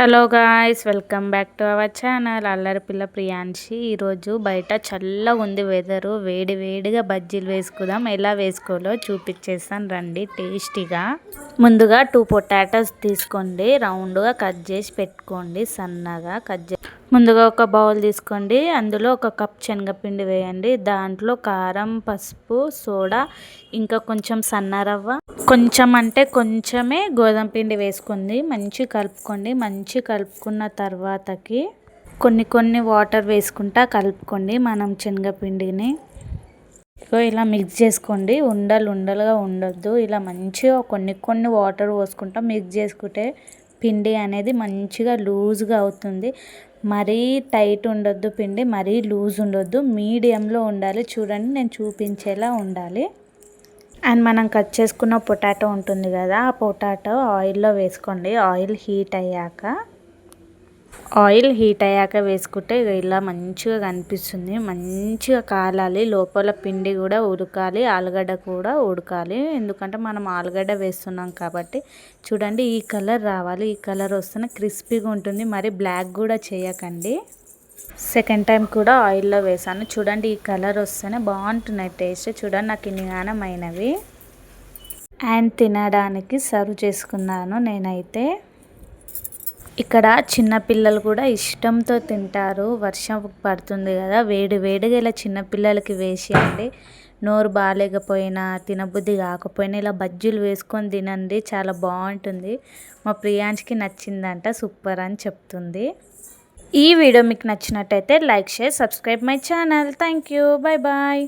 Hello guys welcome back to our channel. అల్లరి పిల్ల ప్రియాంశి. ఈరోజు బయట చల్లగా ఉంది వెదరు. వేడి వేడిగా బజ్జీలు వేసుకుందాం. ఎలా వేసుకోవాలో చూపించేస్తాను రండి టేస్టీగా. ముందుగా టూ పొటాటోస్ తీసుకోండి. రౌండ్గా కట్ చేసి పెట్టుకోండి. సన్నగా కట్ చేసి ముందుగా ఒక బౌల్ తీసుకోండి. అందులో ఒక కప్ శనగపిండి వేయండి. దాంట్లో కారం పసుపు సోడా ఇంకా కొంచెం సన్న రవ్వ. కొంచెం అంటే కొంచెమే గోధుమ పిండి వేసుకుంది. మంచి కలుపుకోండి. మంచి కలుపుకున్న తర్వాతకి కొన్ని కొన్ని వాటర్ వేసుకుంటా కలుపుకోండి మనం శనగపిండిని. ఇలా మిక్స్ చేసుకోండి. ఉండలు ఉండలుగా ఉండొద్దు. ఇలా మంచిగా కొన్ని కొన్ని వాటర్ పోసుకుంటా మిక్స్ చేసుకుంటే పిండి అనేది మంచిగా లూజ్గా అవుతుంది. మరీ టైట్ ఉండొద్దు పిండి మరీ లూజ్ ఉండొద్దు. మీడియంలో ఉండాలి. చూడండి నేను చూపించేలా ఉండాలి. అండ్ మనం కట్ చేసుకున్న పొటాటో ఉంటుంది కదా ఆ పొటాటో ఆయిల్లో వేసుకోండి. ఆయిల్ హీట్ అయ్యాక. ఆయిల్ హీట్ అయ్యాక వేసుకుంటే ఇలా మంచిగా కనిపిస్తుంది. మంచిగా కాలాలి. లోపల పిండి కూడా ఉడకాలి. ఆలుగడ్డ కూడా ఉడకాలి. ఎందుకంటే మనం ఆలుగడ్డ వేస్తున్నాం కాబట్టి. చూడండి ఈ కలర్ రావాలి. ఈ కలర్ వస్తేనే క్రిస్పీగా ఉంటుంది. మరి బ్లాక్ కూడా చేయకండి. సెకండ్ టైం కూడా ఆయిల్లో వేసాను. చూడండి ఈ కలర్ వస్తేనే బాగుంటున్నాయి టేస్ట్. చూడండి నాకు ఇన్నిగానమైనవి అండ్ తినడానికి సర్వ్ చేసుకున్నాను నేనైతే. ఇక్కడ చిన్నపిల్లలు కూడా ఇష్టంతో తింటారు. వర్షం పడుతుంది కదా. వేడి వేడిగా ఇలా చిన్నపిల్లలకి వేసేయండి. నోరు బాగాలేకపోయినా తినబుద్ధి కాకపోయినా ఇలా బజ్జీలు వేసుకొని తినండి. చాలా బాగుంటుంది. మా ప్రియాంష్కి నచ్చిందంట. సూపర్ అని చెప్తుంది. ఈ వీడియో మీకు నచ్చినట్టయితే like share subscribe my channel. Thank you. Bye bye.